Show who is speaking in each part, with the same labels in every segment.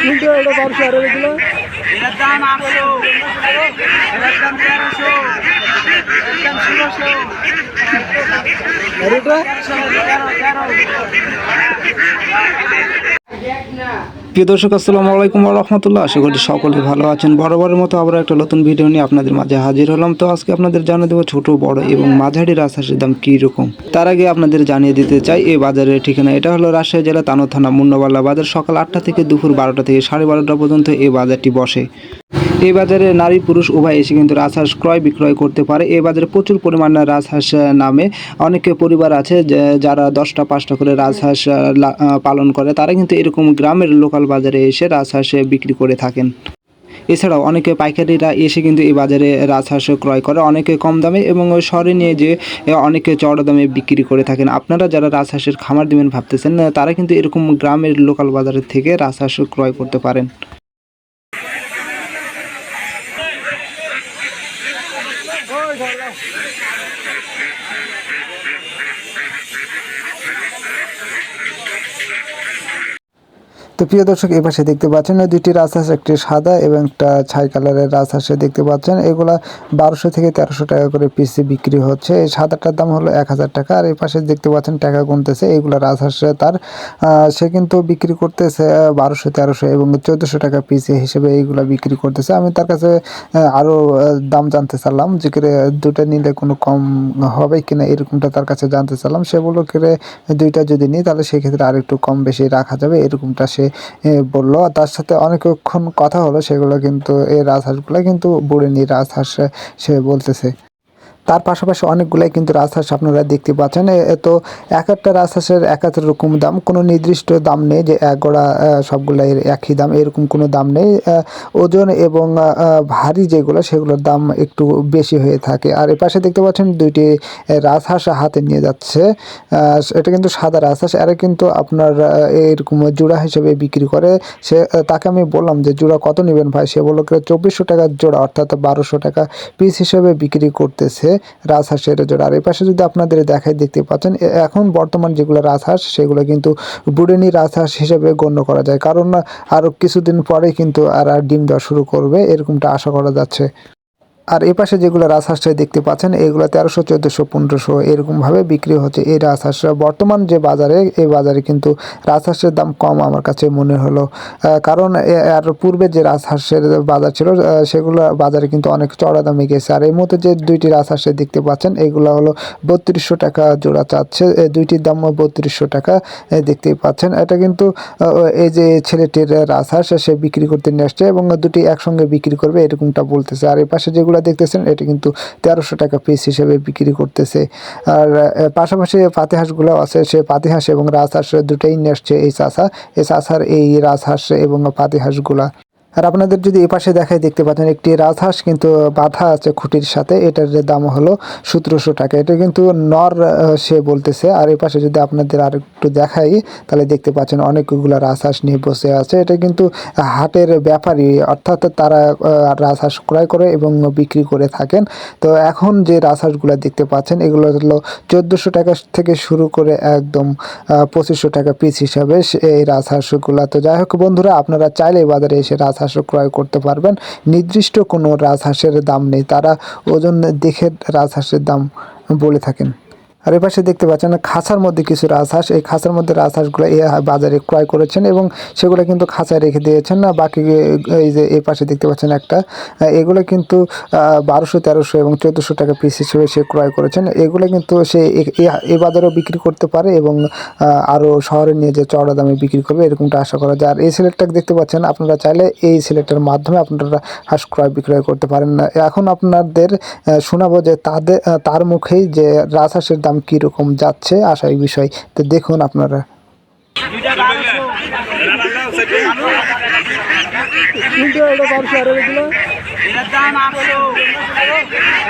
Speaker 1: কিন্তু এটা বারোশো আর এগুলো
Speaker 2: এটার দাম আটশো এটার দাম তেরোশো এটার দাম ষোলোশো তেরো তেরো
Speaker 3: প্রিয় দর্শক, আসসালামু আলাইকুম রহমতুল্লাহ। আশা করি সকলে ভালো আছেন। বরাবরের মতো আবার একটা নতুন ভিডিও নিয়ে আপনাদের মাঝে হাজির হলাম। তো আজকে আপনাদের জানিয়ে দেবো ছোট, বড় এবং মাঝারি রাজহাঁসের দাম রকম? তার আগে আপনাদের জানিয়ে দিতে চাই, এই বাজারের ঠিকানা এটা হলো রাজশাহী জেলা তানো থানা মুন্নবাল্লা বাজার সকাল আটটা থেকে দুপুর বারোটা থেকে সাড়ে বারোটা পর্যন্ত এই বাজারটি বসে। এই বাজারে নারী পুরুষ উভয় এসে কিন্তু রাজহাঁস ক্রয় বিক্রয় করতে পারে। এই বাজারে প্রচুর পরিমাণে রাজহাঁস নামে। অনেকে পরিবার আছে যারা দশটা, পাঁচটা করে রাজহাঁস পালন করে, তারা কিন্তু এরকম গ্রামের লোকাল বাজারে এসে রাজহাঁস বিক্রি করে থাকেন। এছাড়াও অনেকে পাইকারিরা এসে কিন্তু এই বাজারে রাজহাঁস ক্রয় করে। অনেকে কম দামে এবং শহরে নিয়ে যে অনেকে চড়া দামে বিক্রি করে থাকেন। আপনারা যারা রাজহাঁসের খামার দিবেন ভাবতেছেন, তারা কিন্তু এরকম গ্রামের লোকাল বাজারের থেকে রাজহাঁস ক্রয় করতে পারেন। তো প্রিয় দর্শক এই পাশে দেখতে পাচ্ছেন দুইটি রাজহাঁস একটি সাদা এবং একটা ছাই কালারের রাজহাঁসে দেখতে পাচ্ছেন। এগুলা বারোশো থেকে তেরোশো টাকা করে পিসে বিক্রি হচ্ছে। এই সাদাটার দাম হলো এক হাজার টাকা। আর এই পাশে দেখতে পাচ্ছেন টাকা গুনতেছে। এগুলা রাজহাঁসে তার সে কিন্তু বিক্রি করতেছে বারোশো তেরোশো এবং চোদ্দোশো টাকা পিসে হিসেবে এইগুলা বিক্রি করতেছে। আমি তার কাছে আহ, আরও দাম জানতে চাইলাম যে করে দুটো নিলে কোনো কম হবে কিনা এরকমটা তার কাছে জানতে চাইলাম। সে বলল করে দুইটা যদি নিই তাহলে সেক্ষেত্রে আরেকটু কম বেশি রাখা যাবে। এরকমটা সে এ, বলল। তার সাথে অনেকক্ষণ কথা হলো সেগুলো কিন্তু এই রাজহাঁসগুলো কিন্তু বুড়েনি রাজহাঁস সে বলতেছে। তার পাশাপাশি অনেকগুলাই কিন্তু রাজহাঁস আপনারা দেখতে পাচ্ছেন। তো এক একটা রাজহাঁসের এক এক রকম দাম। কোনো নির্দিষ্ট দাম নেই যে এক গোড়া সবগুলাই একই দাম, এরকম কোনো দাম নেই। ওজন এবং ভারী যেগুলো, সেগুলোর দাম একটু বেশি হয়ে থাকে। আর এ পাশে দেখতে পাচ্ছেন দুইটি রাজহাঁস হাতে নিয়ে যাচ্ছে। এটা কিন্তু সাদা রাজহাঁস। এরা কিন্তু আপনার এরকম জোড়া হিসেবে বিক্রি করে। সে তাকে আমি বললাম যে, জোড়া কত নেবেন ভাই? সে বলল, চব্বিশশো টাকার জোড়া, অর্থাৎ বারোশো টাকা পিস হিসেবে বিক্রি করতেছে। রাজহাঁসের জোড়া। আর এই পাশে যদি আপনাদের দেখায় দেখতে পাচ্ছেন এখন বর্তমান যেগুলো রাজহাঁস, সেগুলো কিন্তু বুড়েনি রাজহাঁস হিসেবে গণ্য করা যায়। কারণ আরও কিছুদিন পরে কিন্তু আর আর ডিম দেওয়া শুরু করবে, এরকমটা আশা করা যাচ্ছে। আর এ পাশে যেগুলো রাজহাঁসটা দেখতে পাচ্ছেন এগুলো তেরোশো চোদ্দোশো পনেরোশো এরকমভাবে বিক্রি হচ্ছে এই রাজহাঁসরা বর্তমান যে বাজারে এই বাজারে কিন্তু রাজহাঁসের দাম কম আমার কাছে মনে হলো। কারণ এ- আর পূর্বে যে রাজহাঁসের বাজার ছিল সেগুলো বাজারে কিন্তু অনেক চড়া দামে গেছে। আর এই মুহূর্তে যে দুইটি রাজহাঁসে দেখতে পাচ্ছেন এগুলো হলো বত্রিশশো টাকা জোড়া চাচ্ছে। দুইটির দাম বত্রিশশো টাকা এ, দেখতেই পাচ্ছেন। এটা কিন্তু এই যে ছেলেটির রাজহাঁস সে বিক্রি করতে নিয়ে আসছে এবং দুটি একসঙ্গে বিক্রি করবে এরকমটা বলতেছে। আর এই পাশে যেগুলো দেখতেছেন, এটি কিন্তু তেরোশো টাকা পিস হিসেবে বিক্রি করতেছে। আর পাশাপাশি পাশাপাশি পাতিহাঁসগুলো আছে, সে পাতিহাঁস এবং রাজহাঁস, দুটোই নিয়ে আসছে এই চাষা। এই চাষার এই রাজহাঁস এবং পাতিহাঁসগুলা। আর আপনাদের যদি এই পাশে দেখায় দেখতে পাচ্ছেন, একটি রাজহাঁস কিন্তু বাধা আছে খুঁটির সাথে। এটার দাম হলো সতেরোশো টাকা। এটা কিন্তু নর সে বলতেছে। আর এই পাশে যদি আপনাদের আর একটু দেখাই, তাহলে দেখতে পাচ্ছেন অনেকগুলো রাজহাঁস নিয়ে বসে আছে। এটা কিন্তু হাটের ব্যাপারই অর্থাৎ তারা রাজহাঁস ক্রয় করে এবং বিক্রি করে থাকেন। তো এখন যে রাজহাঁসগুলো দেখতে পাচ্ছেন, এগুলো হলো চোদ্দোশো টাকা থেকে শুরু করে একদম পঁচিশশো টাকা পিস হিসাবে এই রাজহাঁসগুলো। তো যাই হোক বন্ধুরা, আপনারা চাইলে বাজারে এসে রাজহাঁস ক্রয় করতে পারবেন। নির্দিষ্ট কোনো রাজহাঁসের দাম নেই। তারা ওজন দেখে রাজহাঁসের দাম বলে থাকেন। আর এ পাশে দেখতে পাচ্ছেন খাঁচার মধ্যে কিছু রাজহাঁস। এই খাঁচার মধ্যে রাজহাঁসগুলো এই বাজারে ক্রয় করেছেন এবং সেগুলো কিন্তু খাঁচায় রেখে দিয়েছেন। না, বাকি এই যে এই পাশে দেখতে পাচ্ছেন একটা এগুলো কিন্তু বারোশো, তেরোশো এবং চোদ্দোশো টাকা পিস হিসেবে সে ক্রয় করেছেন। এগুলো কিন্তু সে এ- এ- এ বাজারেও বিক্রি করতে পারে এবং আরও শহরে নিয়ে যে চড়া দামে বিক্রি করবে এরকমটা আশা করা যায়। আর এই সিলেটটা দেখতে পাচ্ছেন আপনারা চাইলে এই সিলেটের মাধ্যমে আপনারা হাঁস ক্রয় বিক্রয় করতে পারেন। না, এখন আপনাদের শোনাবো যে তাদের তার মুখেই যে রাজহাঁসের দাম কীরকম যাচ্ছে আশা এই বিষয়। তো দেখুন আপনারা।
Speaker 2: দাম আটশো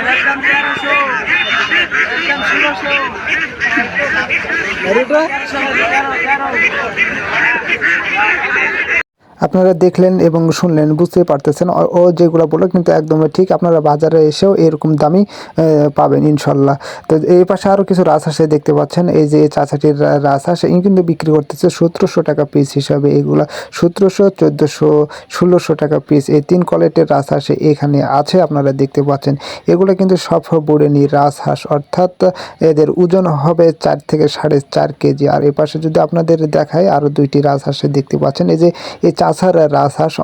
Speaker 2: এটার দাম তেরোশো এটার দাম ষোলোশো
Speaker 1: আর এটা
Speaker 2: তেরোশো তেরো তেরো
Speaker 3: আপনারা দেখলেন এবং শুনলেন বুঝতে পারতেছেন। ও- যেগুলো বলল কিন্তু একদমই ঠিক। আপনারা বাজারে এসেও এরকম আহ, পাবেন ইনশাল্লাহ। তো এই পাশে আরও কিছু রাজহাঁসে দেখতে পাচ্ছেন। এই যে চাচাটির রাজহাঁস এই কিন্তু বিক্রি করতেছে সতেরোশো টাকা পিস হিসাবে এগুলা। সতেরোশো চোদ্দোশো ষোলোশো টাকা পিস এই তিন কোয়ালিটির রাজহাঁস এখানে আছে আপনারা দেখতে পাচ্ছেন। এগুলো কিন্তু সব বুড়েনি রাজহাঁস অর্থাৎ এদের ওজন হবে চার থেকে সাড়ে চার কেজি। আর এ পাশে যদি আপনাদের দেখায় আরও দুইটি রাজহাঁসে দেখতে পাচ্ছেন। এই যে এই চাষার রাজহাঁস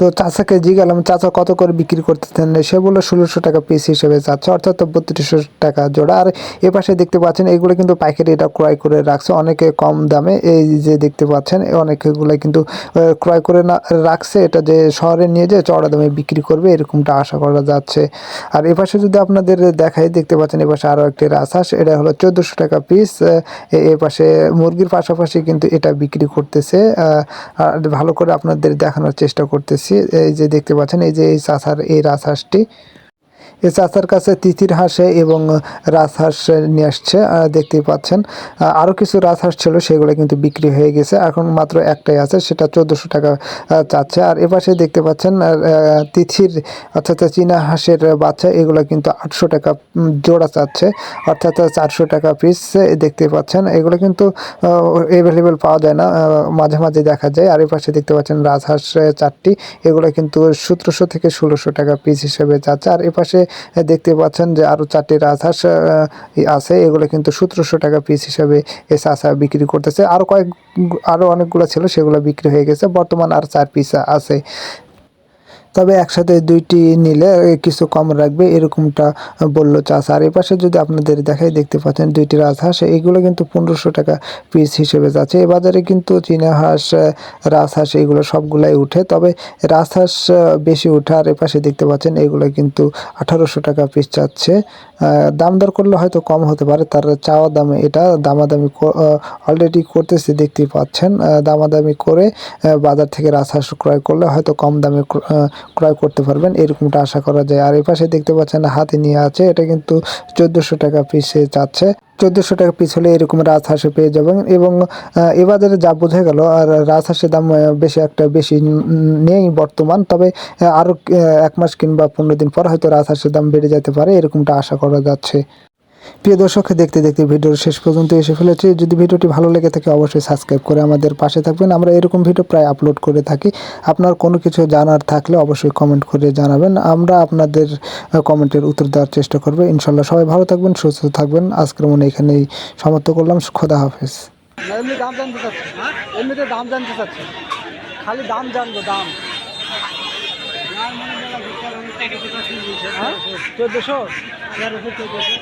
Speaker 3: তো চাচাকে জিজ্ঞালাম চাচা কত করে বিক্রি করতেছেন? সে বলল, ষোলোশো টাকা পিস হিসেবে চাচ্ছে অর্থাৎ বত্রিশশো টাকা জোড়া। আর এ পাশে দেখতে পাচ্ছেন, এগুলো কিন্তু পাইকারি এটা ক্রয় করে রাখছে, অনেকে কম দামে। এই যে দেখতে পাচ্ছেন, অনেকগুলো কিন্তু ক্রয় করে না, রাখছে। এটা যে শহরে নিয়ে যে চড়া দামে বিক্রি করবে, এরকমটা আশা করা যাচ্ছে। আর এ পাশে যদি আপনাদের দেখাই, দেখতে পাচ্ছেন এ পাশে আরও একটি রাজহাঁস, এটা হলো চোদ্দোশো টাকা পিস এ পাশে মুরগির পাশাপাশি কিন্তু এটা বিক্রি করতেছে। আর ভালো করে আপনাদের দেখানোর চেষ্টা করতেছি। এই যে দেখতে পাচ্ছেন এই যে এই চাষার এই রাজহাঁসটি এই চাচার কাছে তিথির হাঁসে এবং রাজহাঁস নিয়ে আসছে দেখতেই পাচ্ছেন। আরও কিছু রাজহাঁস ছিল, সেগুলো কিন্তু বিক্রি হয়ে গেছে। এখন মাত্র একটাই আছে, সেটা চোদ্দোশো টাকা চাচ্ছে। আর এপাশে দেখতে পাচ্ছেন তিথির, অর্থাৎ চীনা হাঁসের বাচ্চা, এগুলো কিন্তু আটশো টাকা জোড়া চাচ্ছে, অর্থাৎ চারশো টাকা পিস দেখতে পাচ্ছেন। এগুলো কিন্তু অ্যাভেলেবেল পাওয়া যায় না মাঝে মাঝে দেখা যায়। আর এপাশে দেখতে পাচ্ছেন রাজহাঁস চারটি, এগুলো কিন্তু সতেরোশো থেকে ষোলোশো টাকা পিস হিসেবে যাচ্ছে আর এপাশে দেখতে পাচ্ছেন যে আরও চারটি রাজহাঁস আছে। এগুলো কিন্তু সতেরোশো টাকা পিস হিসাবে এ চাষা বিক্রি করতেছে। আরও কয়েক আরও অনেকগুলো ছিল, সেগুলো বিক্রি হয়ে গেছে। বর্তমান আর চার পিস আছে। তবে একসাথে দুইটি নিলে কিছু কম রাখবে, এরকমটা বলল চাষ। আর এ পাশে যদি আপনাদের দেখাই, দেখতে পাচ্ছেন দুইটি রাজহাঁস, এগুলো কিন্তু পনেরোশো টাকা পিস হিসেবে যাচ্ছে। এ বাজারে কিন্তু চীনা হাঁস রাজহাঁস, এগুলো সবগুলাই উঠে, তবে রাজহাঁস বেশি উঠে, আর এ পাশে দেখতে পাচ্ছেন এগুলো কিন্তু আঠারোশো টাকা পিস চাচ্ছে দাম দর করলে হয়তো কম হতে পারে, তার চাওয়া দামে এটা দামাদামি অলরেডি করতেছে, দেখতেই পাচ্ছেন। দামাদামি করে বাজার থেকে রাজহাঁস ক্রয় করলে হয়তো কম দামে ক্রয় করতে পারবেন, এরকমটা আশা করা যায়। আর এই পাশে দেখতে পাচ্ছেন হাতে নিয়ে আছে, এটা কিন্তু চোদ্দোশো টাকা পিসে চাচ্ছে চোদ্দোশো টাকা পিস হলে এরকম রাজহাঁসে পেয়ে যাবেন এবং এ যা বোঝা গেল, আর রাজহাঁসের দাম বেশি একটা বেশি নেই বর্তমান, তবে আরও এক মাস কিংবা পনেরো দিন পর হয়তো রাজহাঁসের দাম বেড়ে যেতে পারে, এরকমটা আশা করা যাচ্ছে। প্রিয় দর্শক দেখতে দেখতে ভিডিওর শেষ পর্যন্ত এসে ফেলেছি যদি ভিডিওটি ভালো লেগে থাকে অবশ্যই সাবস্ক্রাইব করে আমাদের পাশে থাকবেন আমরা এরকম ভিডিও প্রায় আপলোড করে থাকি আপনার কোনো কিছু জানার থাকলে অবশ্যই কমেন্ট করে জানাবেন আমরা আপনাদের কমেন্টের উত্তর দেওয়ার চেষ্টা করব ইনশাল্লাহ সবাই ভালো থাকবেন সুস্থ থাকবেন আজকের মনে এখানেই সমাপ্ত করলাম খোদা হাফেজ
Speaker 1: না এমনি দাম জানতে চাচ্ছি এমনিতে দাম জানতে চাচ্ছি খালি দাম জানব দাম হ্যাঁ চোদ্দোশো তেরোশো চোদ্দোশো